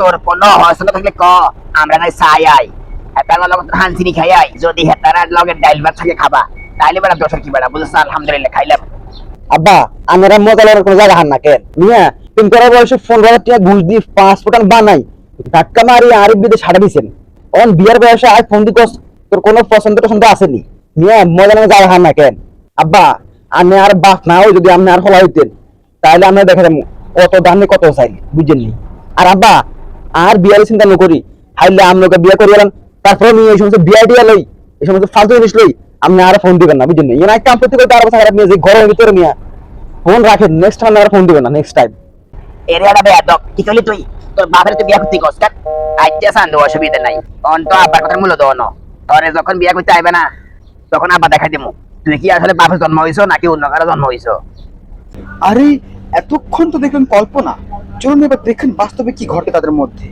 তোর কোনো হসন থাকলে ক, আমরা নাই চাই আই হেতার লগে তোর হানসিনি খাই আই যদি হেতার লগে ডাইল ভাত থাকে খাবা। তাইলে বেড়া দোষের কি বেড়া? বুঝছ? আলহামদুলিল্লাহ, খাইলাম। আব্বা, আমরা মজা কোনো জায়গা হান না কেন মিয়া তিন করার বয়সে পনেরো হাজার টাকা ঘুষ দিয়ে পাঁচ ফুটান বানাই। ধাক্কা মারি আরেক বিদে সাড়ে দিছেন। অন বিয়ার বয়সে আজ ফোন দিকস তোর কোনো পছন্দ টছন্দ আসেনি। মিয়া মজা লাগে জায়গা হান না কেন? আব্বা, আমি আর বাপ নাও যদি আপনি আর হলা হইতেন তাহলে আমরা দেখা যাব, কত দামে কত চাই বুঝেন নি আর আব্বা আর বিয়ার চিন্তা ন করি হাইলে আপনাকে বিয়া করি এলাম তারপরে নিয়ে এই সমস্ত বিয়া টিয়া লই এই সমস্ত ফালতু জিনিস লই আপনি আর ফোন দিবেন না বুঝেন নি এনাই কাম করতে করতে আর বছর খারাপ নিয়ে যে ঘরের ভিতরে মিয়া ফোন রাখেন নেক্সট টাইম আর ফোন দিবেন না নেক্সট টাইম এর একটা বেয়াদব কি কইলি তুই? তোর বাপের তুই বিয়া করতে কস কাট আইতে সান্দ অসুবিধা নাই। অন তো আব্বার কথা মূল্য দাও না তোরে যখন বিয়া করতে আইবে না তখন আব্বা দেখাই দিমু। তুই কি আসলে বাপের জন্ম হইছো নাকি অন্য কারও জন্ম হইছো? আরে এতক্ষণ তো দেখলেন কল্পনা। চলুন এবার দেখেন বাস্তবে কি ঘটে তাদের মধ্যে।